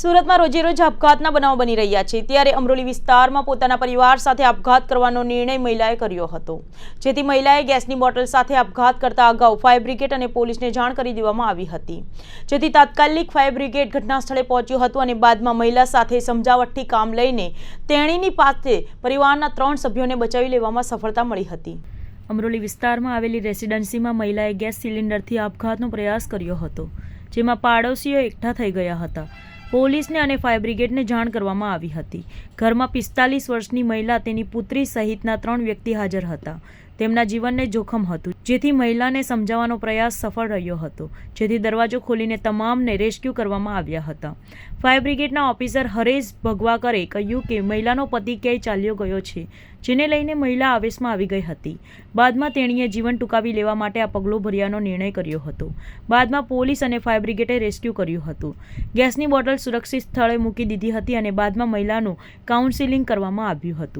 સુરતમાં રોજેરોજ આપઘાતના બનાવો બની રહ્યા છે. ત્યારે અમરોલી વિસ્તારમાં પોતાના પરિવાર સાથે આપઘાત કરવાનો નિર્ણય મહિલાએ કર્યો હતો. જેથી મહિલાએ ગેસની બોટલ સાથે આપઘાત કરતા અગાઉ ફાયર બ્રિગેડ અને પોલીસને જાણ કરી દેવામાં આવી હતી. જેથી તાત્કાલિક ફાયર બ્રિગેડ ઘટના સ્થળે પહોંચ્યું હતું અને બાદમાં મહિલા સાથે સમજાવટથી કામ લઈને તેણીની પાસે પરિવારના ત્રણ સભ્યોને બચાવી લેવામાં સફળતા મળી હતી. અમરોલી વિસ્તારમાં આવેલી રેસિડેન્સીમાં મહિલાએ ગેસ સિલિન્ડરથી આપઘાતનો પ્રયાસ કર્યો હતો, જેમાં પાડોશીઓ એકઠા થઈ ગયા હતા. પોલીસને અને ફાયર બ્રિગેડને જાણ કરવામાં આવી હતી. ઘરમાં પિસ્તાલીસ વર્ષની મહિલા તેની પુત્રી સહિતના ત્રણ વ્યક્તિ હાજર હતા. તેમના જીવનને જોખમ હતું, જેથી મહિલાને સમજાવવાનો પ્રયાસ સફળ રહ્યો હતો, જેથી દરવાજો ખોલીને તમામને રેસ્ક્યુ કરવામાં આવ્યા હતા. ફાયર બ્રિગેડના ઓફિસર હરેશ ભગવાકરે કહ્યું કે મહિલાનો પતિ ક્યાંય ચાલ્યો ગયો છે, જેને લઈને મહિલા આવેશમાં આવી ગઈ હતી. બાદમાં તેણીએ જીવન ટૂંકાવી લેવા માટે આ પગલું ભર્યાનો નિર્ણય કર્યો હતો. બાદમાં પોલીસ અને ફાયર બ્રિગેડે રેસ્ક્યુ કર્યું હતું. ગેસની બોટલ સુરક્ષિત સ્થળે મૂકી દીધી હતી અને બાદમાં મહિલાનું કાઉન્સિલિંગ કરવામાં આવ્યું હતું.